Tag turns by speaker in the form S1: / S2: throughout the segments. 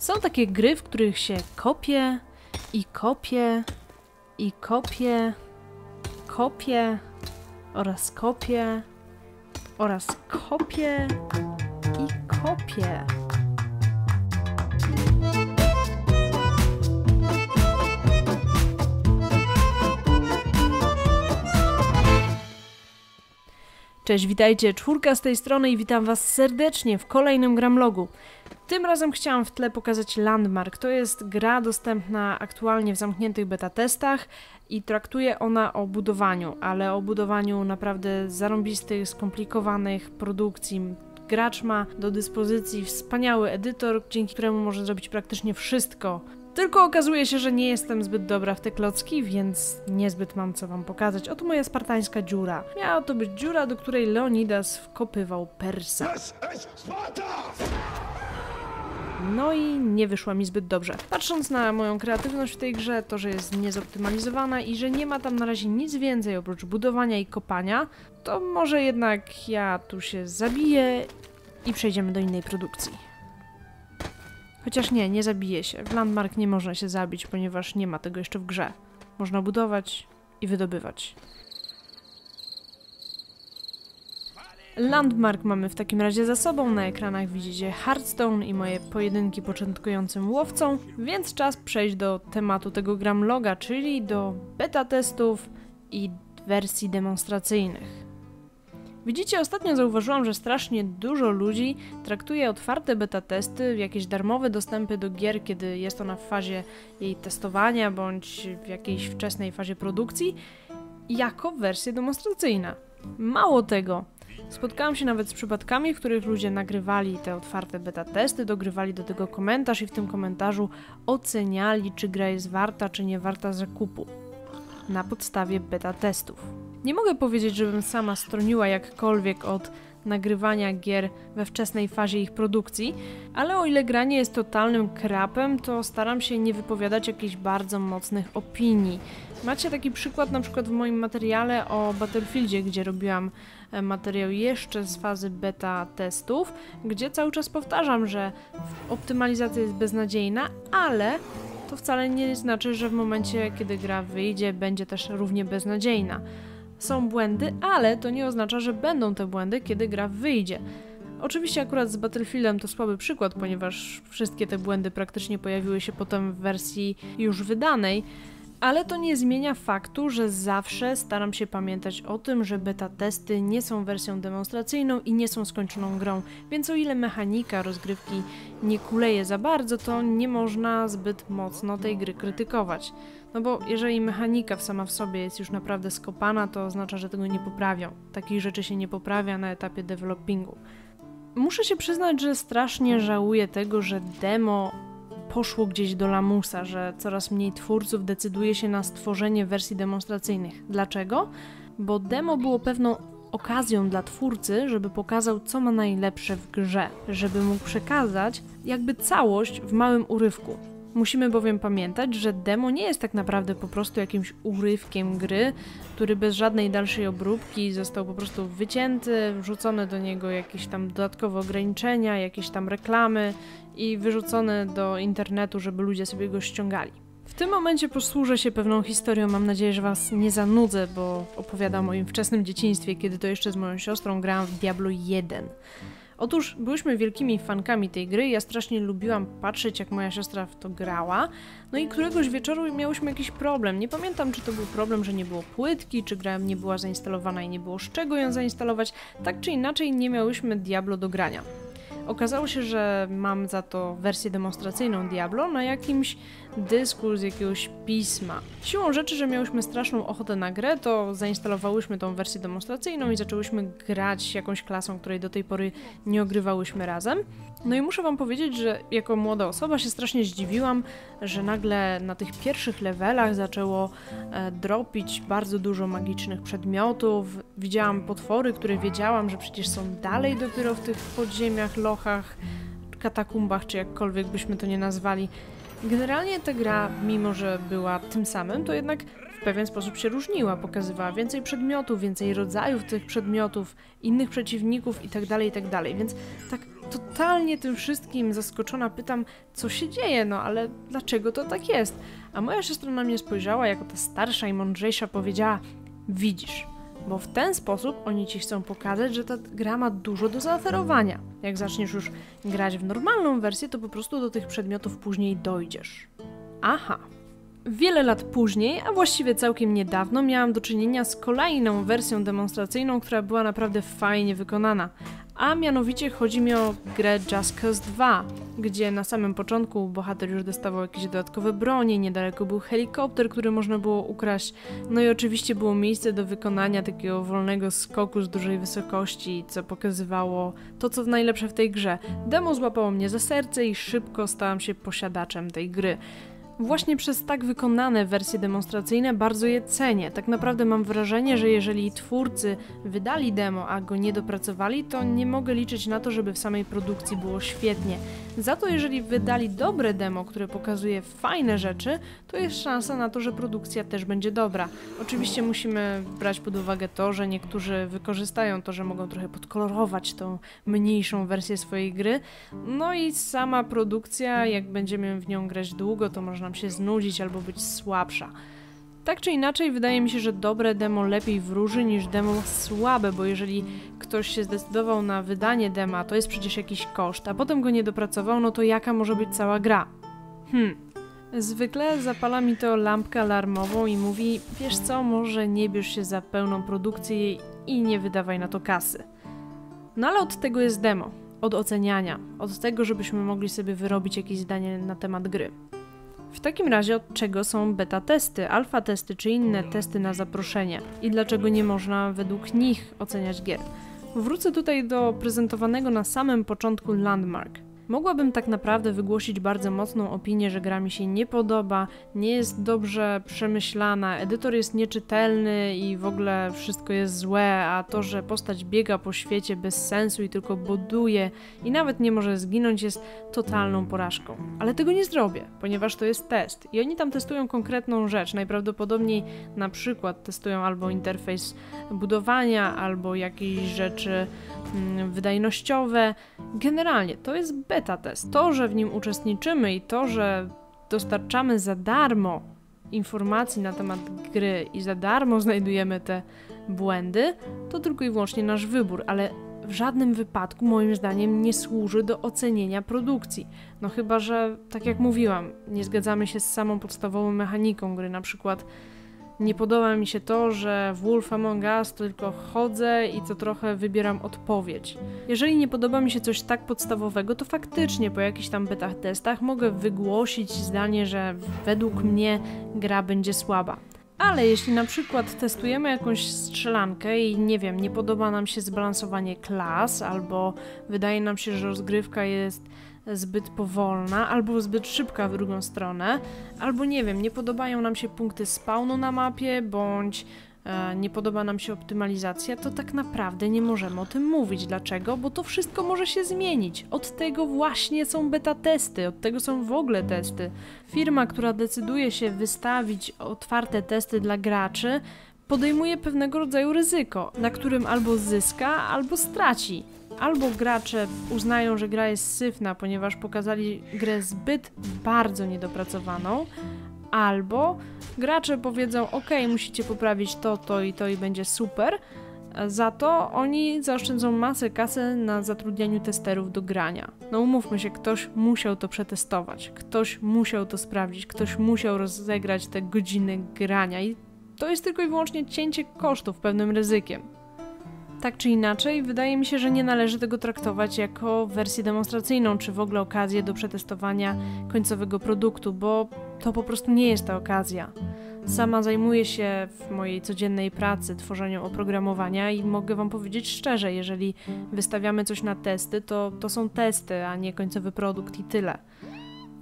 S1: Są takie gry, w których się kopie i kopie i kopie, kopie oraz kopie oraz kopie i kopie. Cześć, witajcie, czwórka z tej strony i witam was serdecznie w kolejnym Gramlogu. Tym razem chciałam w tle pokazać Landmark. To jest gra dostępna aktualnie w zamkniętych beta testach i traktuje ona o budowaniu, ale o budowaniu naprawdę zarąbistych, skomplikowanych produkcji. Gracz ma do dyspozycji wspaniały edytor, dzięki któremu może zrobić praktycznie wszystko. Tylko okazuje się, że nie jestem zbyt dobra w te klocki, więc niezbyt mam co wam pokazać. Oto moja spartańska dziura. Miała to być dziura, do której Leonidas wkopywał Persa. No i nie wyszła mi zbyt dobrze. Patrząc na moją kreatywność w tej grze, to, że jest niezoptymalizowana i że nie ma tam na razie nic więcej oprócz budowania i kopania, to może jednak ja tu się zabiję i przejdziemy do innej produkcji. Chociaż nie, nie zabije się. W Landmark nie można się zabić, ponieważ nie ma tego jeszcze w grze. Można budować i wydobywać. Landmark mamy w takim razie za sobą. Na ekranach widzicie Hearthstone i moje pojedynki początkującym łowcą, więc czas przejść do tematu tego gramloga, czyli do beta testów i wersji demonstracyjnych. Widzicie, ostatnio zauważyłam, że strasznie dużo ludzi traktuje otwarte beta testy, jakieś darmowe dostępy do gier, kiedy jest ona w fazie jej testowania bądź w jakiejś wczesnej fazie produkcji, jako wersje demonstracyjne. Mało tego, Spotkałam się nawet z przypadkami, w których ludzie nagrywali te otwarte beta testy, dogrywali do tego komentarz i w tym komentarzu oceniali, czy gra jest warta, czy nie warta zakupu na podstawie beta testów. Nie mogę powiedzieć, żebym sama stroniła jakkolwiek od nagrywania gier we wczesnej fazie ich produkcji, ale o ile granie jest totalnym krapem, to staram się nie wypowiadać jakichś bardzo mocnych opinii. Macie taki przykład na przykład w moim materiale o Battlefieldzie, gdzie robiłam e, materiał jeszcze z fazy beta testów, gdzie cały czas powtarzam, że optymalizacja jest beznadziejna, ale to wcale nie znaczy, że w momencie, kiedy gra wyjdzie, będzie też równie beznadziejna. Są błędy, ale to nie oznacza, że będą te błędy, kiedy gra wyjdzie. Oczywiście akurat z Battlefieldem to słaby przykład, ponieważ wszystkie te błędy praktycznie pojawiły się potem w wersji już wydanej, ale to nie zmienia faktu, że zawsze staram się pamiętać o tym, że beta testy nie są wersją demonstracyjną i nie są skończoną grą, więc o ile mechanika rozgrywki nie kuleje za bardzo, to nie można zbyt mocno tej gry krytykować. No bo jeżeli mechanika sama w sobie jest już naprawdę skopana, to oznacza, że tego nie poprawią. Takich rzeczy się nie poprawia na etapie developingu. Muszę się przyznać, że strasznie żałuję tego, że demo poszło gdzieś do lamusa, że coraz mniej twórców decyduje się na stworzenie wersji demonstracyjnych. Dlaczego? Bo demo było pewną okazją dla twórcy, żeby pokazał, co ma najlepsze w grze, żeby mógł przekazać jakby całość w małym urywku. Musimy bowiem pamiętać, że demo nie jest tak naprawdę po prostu jakimś urywkiem gry, który bez żadnej dalszej obróbki został po prostu wycięty, wrzucone do niego jakieś tam dodatkowe ograniczenia, jakieś tam reklamy i wyrzucone do internetu, żeby ludzie sobie go ściągali. W tym momencie posłużę się pewną historią, mam nadzieję, że Was nie zanudzę, bo opowiadam o moim wczesnym dzieciństwie, kiedy to jeszcze z moją siostrą grałam w Diablo 1. Otóż byłyśmy wielkimi fankami tej gry, ja strasznie lubiłam patrzeć, jak moja siostra w to grała. No i któregoś wieczoru miałyśmy jakiś problem. Nie pamiętam, czy to był problem, że nie było płytki, czy gra nie była zainstalowana i nie było z czego ją zainstalować. Tak czy inaczej, nie miałyśmy Diablo do grania. Okazało się, że mam za to wersję demonstracyjną Diablo na jakimś dysku z jakiegoś pisma. Siłą rzeczy, że miałyśmy straszną ochotę na grę, to zainstalowałyśmy tą wersję demonstracyjną i zaczęłyśmy grać jakąś klasą, której do tej pory nie ogrywałyśmy razem. No i muszę wam powiedzieć, że jako młoda osoba się strasznie zdziwiłam, że nagle na tych pierwszych levelach zaczęło e, dropić bardzo dużo magicznych przedmiotów. Widziałam potwory, które wiedziałam, że przecież są dalej dopiero w tych podziemiach, lochach, katakumbach, czy jakkolwiek byśmy to nie nazwali. Generalnie ta gra, mimo że była tym samym, to jednak w pewien sposób się różniła. Pokazywała więcej przedmiotów, więcej rodzajów tych przedmiotów, innych przeciwników itd., tak itd. Tak Więc tak totalnie tym wszystkim zaskoczona pytam, co się dzieje, no ale dlaczego to tak jest? A moja siostra na mnie spojrzała, jako ta starsza i mądrzejsza powiedziała, widzisz, bo w ten sposób oni ci chcą pokazać, że ta gra ma dużo do zaoferowania. Jak zaczniesz już grać w normalną wersję, to po prostu do tych przedmiotów później dojdziesz. Aha. Wiele lat później, a właściwie całkiem niedawno, miałam do czynienia z kolejną wersją demonstracyjną, która była naprawdę fajnie wykonana a mianowicie chodzi mi o grę Just Cause 2, gdzie na samym początku bohater już dostawał jakieś dodatkowe bronie, niedaleko był helikopter, który można było ukraść, no i oczywiście było miejsce do wykonania takiego wolnego skoku z dużej wysokości, co pokazywało to, co najlepsze w tej grze. Demo złapało mnie za serce i szybko stałam się posiadaczem tej gry. Właśnie przez tak wykonane wersje demonstracyjne bardzo je cenię. Tak naprawdę mam wrażenie, że jeżeli twórcy wydali demo, a go nie dopracowali, to nie mogę liczyć na to, żeby w samej produkcji było świetnie. Za to jeżeli wydali dobre demo, które pokazuje fajne rzeczy, to jest szansa na to, że produkcja też będzie dobra. Oczywiście musimy brać pod uwagę to, że niektórzy wykorzystają to, że mogą trochę podkolorować tą mniejszą wersję swojej gry. No i sama produkcja, jak będziemy w nią grać długo, to można się znudzić albo być słabsza. Tak czy inaczej, wydaje mi się, że dobre demo lepiej wróży niż demo słabe, bo jeżeli ktoś się zdecydował na wydanie dema, to jest przecież jakiś koszt, a potem go nie dopracował, no to jaka może być cała gra? Hmm. Zwykle zapala mi to lampkę alarmową i mówi: Wiesz co, może nie bierz się za pełną produkcję i nie wydawaj na to kasy. No ale od tego jest demo, od oceniania, od tego, żebyśmy mogli sobie wyrobić jakieś zdanie na temat gry. W takim razie od czego są beta testy, alfa testy czy inne testy na zaproszenie i dlaczego nie można według nich oceniać gier? Wrócę tutaj do prezentowanego na samym początku Landmark. Mogłabym tak naprawdę wygłosić bardzo mocną opinię, że gra mi się nie podoba, nie jest dobrze przemyślana, edytor jest nieczytelny i w ogóle wszystko jest złe, a to, że postać biega po świecie bez sensu i tylko boduje i nawet nie może zginąć jest totalną porażką. Ale tego nie zrobię, ponieważ to jest test i oni tam testują konkretną rzecz. Najprawdopodobniej na przykład testują albo interfejs budowania, albo jakieś rzeczy mm, wydajnościowe. Generalnie to jest beta test. To, że w nim uczestniczymy i to, że dostarczamy za darmo informacji na temat gry i za darmo znajdujemy te błędy, to tylko i wyłącznie nasz wybór, ale w żadnym wypadku moim zdaniem nie służy do ocenienia produkcji. No chyba, że tak jak mówiłam, nie zgadzamy się z samą podstawową mechaniką gry, na przykład nie podoba mi się to, że w Wolf Among Us tylko chodzę i to trochę wybieram odpowiedź. Jeżeli nie podoba mi się coś tak podstawowego, to faktycznie po jakichś tam betach testach mogę wygłosić zdanie, że według mnie gra będzie słaba. Ale jeśli na przykład testujemy jakąś strzelankę i nie wiem, nie podoba nam się zbalansowanie klas, albo wydaje nam się, że rozgrywka jest zbyt powolna, albo zbyt szybka w drugą stronę, albo nie wiem, nie podobają nam się punkty spawnu na mapie, bądź nie podoba nam się optymalizacja, to tak naprawdę nie możemy o tym mówić. Dlaczego? Bo to wszystko może się zmienić. Od tego właśnie są beta testy, od tego są w ogóle testy. Firma, która decyduje się wystawić otwarte testy dla graczy, podejmuje pewnego rodzaju ryzyko, na którym albo zyska, albo straci albo gracze uznają, że gra jest syfna, ponieważ pokazali grę zbyt bardzo niedopracowaną, albo gracze powiedzą: OK, musicie poprawić to, to i to i będzie super. Za to oni zaoszczędzą masę kasy na zatrudnianiu testerów do grania. No umówmy się, ktoś musiał to przetestować, ktoś musiał to sprawdzić, ktoś musiał rozegrać te godziny grania i to jest tylko i wyłącznie cięcie kosztów pewnym ryzykiem. Tak czy inaczej, wydaje mi się, że nie należy tego traktować jako wersję demonstracyjną, czy w ogóle okazję do przetestowania końcowego produktu, bo to po prostu nie jest ta okazja. Sama zajmuję się w mojej codziennej pracy tworzeniem oprogramowania i mogę Wam powiedzieć szczerze, jeżeli wystawiamy coś na testy, to to są testy, a nie końcowy produkt i tyle.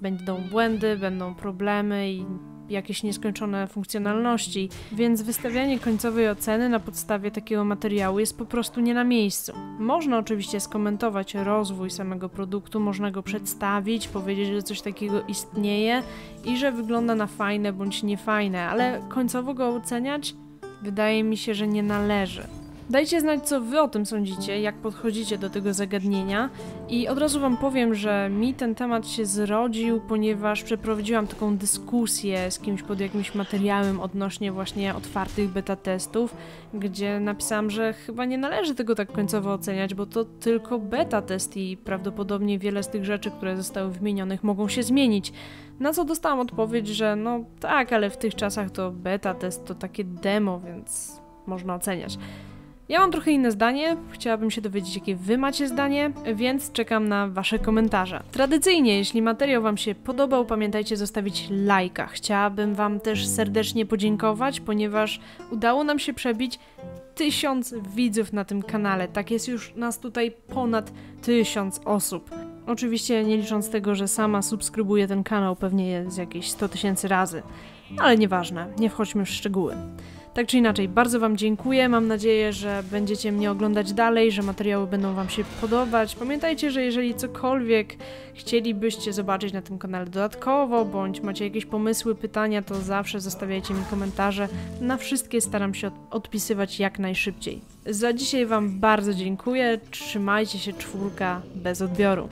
S1: Będą błędy, będą problemy i jakieś nieskończone funkcjonalności, więc wystawianie końcowej oceny na podstawie takiego materiału jest po prostu nie na miejscu. Można oczywiście skomentować rozwój samego produktu, można go przedstawić, powiedzieć, że coś takiego istnieje i że wygląda na fajne bądź niefajne, ale końcowo go oceniać wydaje mi się, że nie należy. Dajcie znać, co wy o tym sądzicie, jak podchodzicie do tego zagadnienia i od razu wam powiem, że mi ten temat się zrodził, ponieważ przeprowadziłam taką dyskusję z kimś pod jakimś materiałem odnośnie właśnie otwartych beta testów, gdzie napisałam, że chyba nie należy tego tak końcowo oceniać, bo to tylko beta test i prawdopodobnie wiele z tych rzeczy, które zostały wymienionych mogą się zmienić. Na co dostałam odpowiedź, że no tak, ale w tych czasach to beta test to takie demo, więc można oceniać. Ja mam trochę inne zdanie, chciałabym się dowiedzieć, jakie wy macie zdanie, więc czekam na wasze komentarze. Tradycyjnie, jeśli materiał wam się podobał, pamiętajcie zostawić lajka. Chciałabym wam też serdecznie podziękować, ponieważ udało nam się przebić tysiąc widzów na tym kanale. Tak jest już nas tutaj ponad tysiąc osób. Oczywiście nie licząc tego, że sama subskrybuję ten kanał pewnie jest jakieś 100 tysięcy razy. Ale nieważne, nie wchodźmy w szczegóły. Tak czy inaczej, bardzo Wam dziękuję. Mam nadzieję, że będziecie mnie oglądać dalej, że materiały będą Wam się podobać. Pamiętajcie, że jeżeli cokolwiek chcielibyście zobaczyć na tym kanale dodatkowo, bądź macie jakieś pomysły, pytania, to zawsze zostawiajcie mi komentarze. Na wszystkie staram się odpisywać jak najszybciej. Za dzisiaj Wam bardzo dziękuję. Trzymajcie się czwórka bez odbioru.